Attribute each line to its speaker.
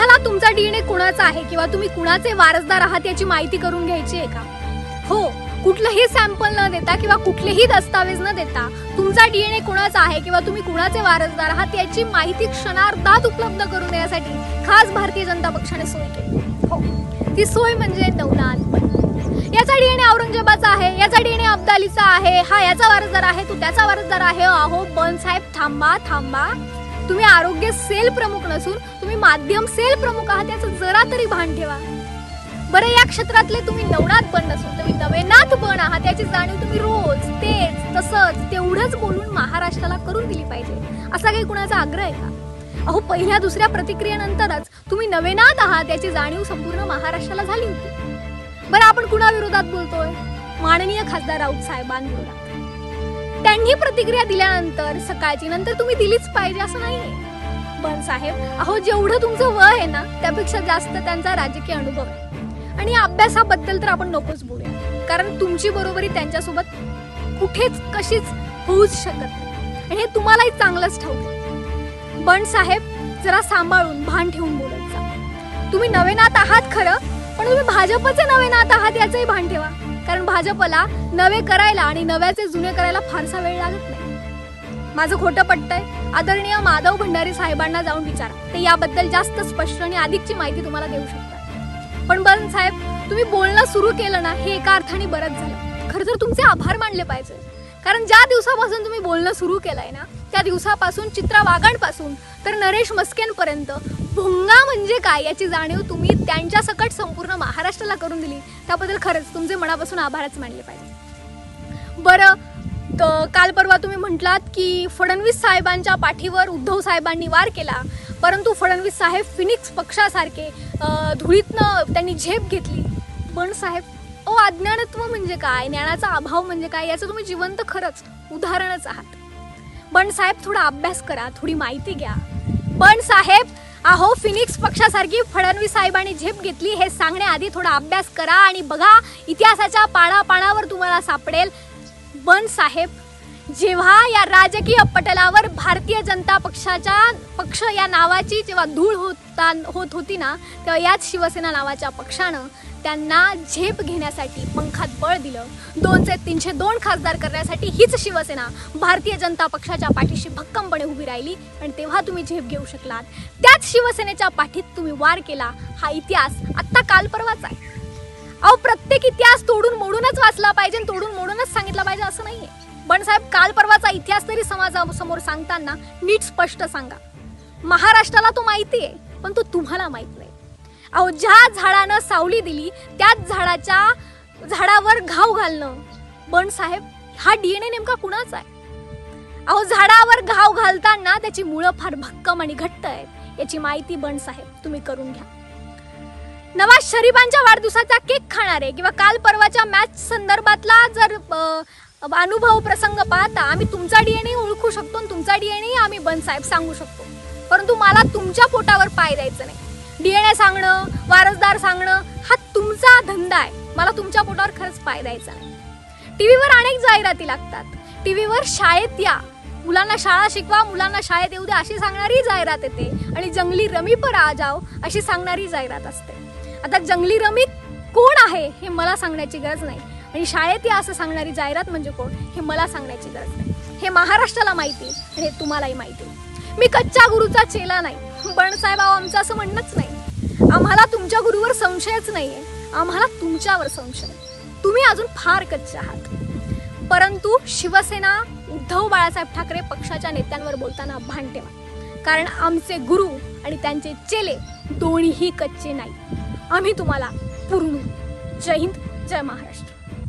Speaker 1: तुम्हाला तुमचा डीएनए कुणाचा आहे? किंवा तुम्ही कुणाचे वारसदार आहात याची माहिती करून घ्यायची आहे का? हो कुठलंही सॅम्पल न देता किंवा कुठलेही दस्तावेज न देता तुमचा डीएनए कुणाचा आहे किंवा तुम्ही कुणाचे वारसदार आहात याची माहिती क्षणार्धात उपलब्ध करून देण्यासाठी खास भारतीय जनता पक्षाने सोय केली. हो ती सोय म्हणजे नवलाल याचा डीएनए औरंगजेबाचा आहे याचा डीएनए अब्दालीचा आहे हा याचा वारसदार आहे तू त्याचा वारसदार आहे. अहो बन साहेब थांबा थांबा. तुम्ही आरोग्य सेल प्रमुख नसून तुम्ही माध्यम सेल प्रमुख आहात याचं जरा तरी भान ठेवा. बरं या क्षेत्रातले तुम्ही नवनाथ पण नसून तुम्ही नवेनाथ पण आहात याची जाणीव तुम्ही रोज तेच तसंच तेवढंच बोलून महाराष्ट्राला करून दिली पाहिजे. असा काही कुणाचा आग्रह आहे का? अहो पहिल्या दुसऱ्या प्रतिक्रियेनंतरच तुम्ही नवेनाथ आहात याची जाणीव संपूर्ण महाराष्ट्राला झाली होती. बरं आपण कुणाविरोधात बोलतोय? माननीय खासदार राऊत साहेबांविरोधात. त्यांनी प्रतिक्रिया दिल्यानंतर सकाळची नंतर तुम्ही दिलीच पाहिजे असं नाहीये. बन साहेब अहो जेवढं तुमचं वय आहे ना त्यापेक्षा जास्त त्यांचा राजकीय अनुभव आहे. आणि या अभ्यासाबद्दल तर आपण नकोच बोलूया. कारण तुमची बरोबरी त्यांच्यासोबत कुठेच कशीच होऊच शकत नाही. आणि हे तुम्हालाही चांगलंच ठाऊक पण साहेब जरा सांभाळून भान ठेवून बोलत जा तुम्ही नवेनात आहात खरं पण तुम्ही भाजपचे नवेनात आहात याचंही भान ठेवा. कारण भाजपला नवे करायला आणि नव्याचे जुने करायला फारसा वेळ लागत नाही. माझं खोटं पटतंय. आदरणीय माधव भंडारी साहेबांना जाऊन विचारा. ते याबद्दल जास्त स्पष्ट आणि अधिकची माहिती तुम्हाला देऊ शकतात. पण बरं साहेब तुम्ही बोलणं सुरू केलं ना हे एका अर्थाने बरंच झालं. खरं तर तुमचे आभार मानले पाहिजे. कारण ज्या दिवसापासून तुम्ही बोलणं सुरू केलंय ना त्या दिवसापासून चित्रा वाघांपासून तर नरेश मस्केंपर्यंत भुंगा म्हणजे काय? याची जाणीव तुम्ही त्यांच्या सकट संपूर्ण महाराष्ट्राला करून दिली. त्याबद्दल खरंच तुमचे मनापासून आभारच मानले पाहिजे. बरं तर काल परवा तुम्ही म्हटलात की फडणवीस साहेबांच्या पाठीवर उद्धव साहेबांनी वार केला. परंतु फडणवीस साहेब फिनिक्स पक्षासारखे धुळीतनं त्यांनी झेप घेतली. पण साहेब ओ अज्ञानत्व म्हणजे काय? ज्ञानाचा अभाव म्हणजे काय? याचं तुम्ही जिवंत खरंच उदाहरणच आहात. पण साहेब थोडा अभ्यास करा थोडी माहिती घ्या. पण साहेब अहो फिनिक्स पक्षासारखी फडणवीस साहेबांनी झेप घेतली हे सांगण्याआधी थोडा अभ्यास करा आणि बघा इतिहासाच्या पाना पानावर तुम्हाला सापडेल. बन साहेब जेव्हा या राजकीय पटलावर भारतीय जनता पक्षाच्या पक्ष या नावाची जेव्हा धूळ होता होत होती ना तेव्हा याच शिवसेना नावाच्या पक्षानं त्यांना झेप घेण्यासाठी पंखात बळ दिलं. दोनचे तीनशे दोन खासदार करण्यासाठी हीच शिवसेना. भारतीय जनता पक्षाच्या पाठीशी भक्कमपणे उभी राहिली आणि तेव्हा तुम्ही झेप घेऊ शकलात. त्याच शिवसेनेच्या पाठीत तुम्ही वार केला. हा इतिहास आत्ता काल परवाच आहे. अहो प्रत्येक इतिहास तोडून मोडूनच वाचला पाहिजे आणि तोडून मोडूनच सांगितला पाहिजे असं नाहीये. पण साहेब काल परवाचा इतिहास तरी समाजासमोर सांगताना नीट स्पष्ट सांगा. महाराष्ट्राला तो माहिती आहे पण तो तुम्हाला माहीत नाही. अहो ज्या झाडानं सावली दिली त्याच झाडाच्या झाडावर घाव घालणं. पण साहेब हा डीएनए नेमका कुणाचा आहे? अहो झाडावर घाव घालताना त्याची मुळं फार भक्कम आणि घट्ट आहेत. याची माहिती बन साहेब तुम्ही करून घ्या. नवाज शरीफांच्या वाढदिवसाचा केक खाणारे किंवा काल परवाच्या मॅच संदर्भातला जर अनुभव प्रसंग पाहता आम्ही तुमचा डीएनए ओळखू शकतो आणि तुमचा डीएनए आम्ही बन साहेब सांगू शकतो. परंतु मला तुमच्या पोटावर पाय द्यायचं नाही. डीएनए सांगणं वारसदार सांगणं हा तुमचा धंदा आहे. मला तुमच्या पोटावर खरंच पाय द्यायचा नाही टीव्हीवर अनेक जाहिराती लागतात. टीव्हीवर शाळेत या. मुलांना शाळा शिकवा मुलांना शाळेत येऊ द्या अशी सांगणारी जाहिरात येते. आणि जंगली रमी पर आ जाओ अशी सांगणारी जाहिरात असते. आता जंगली रमी कोण आहे हे मला सांगण्याची गरज नाही. आणि शाळेत या असं सांगणारी जाहिरात म्हणजे कोण हे मला सांगण्याची गरज नाही. हे महाराष्ट्राला माहिती आहे आणि हे तुम्हालाही माहिती आहे. मी कच्च्या गुरुचा चेला नाही. पण आमचं असं म्हणणंच नाही. आम्हाला तुमच्या गुरुवर संशयच नाहीये. आम्हाला तुमच्यावर संशय तुम्ही अजून फार कच्चे आहात. परंतु शिवसेना उद्धव बाळासाहेब ठाकरे पक्षाच्या नेत्यांवर बोलताना भान ठेवा कारण आमचे गुरु आणि त्यांचे चेले दोन्हीही कच्चे नाही. आम्ही तुम्हाला पूर्ण. जय हिंद जय महाराष्ट्र.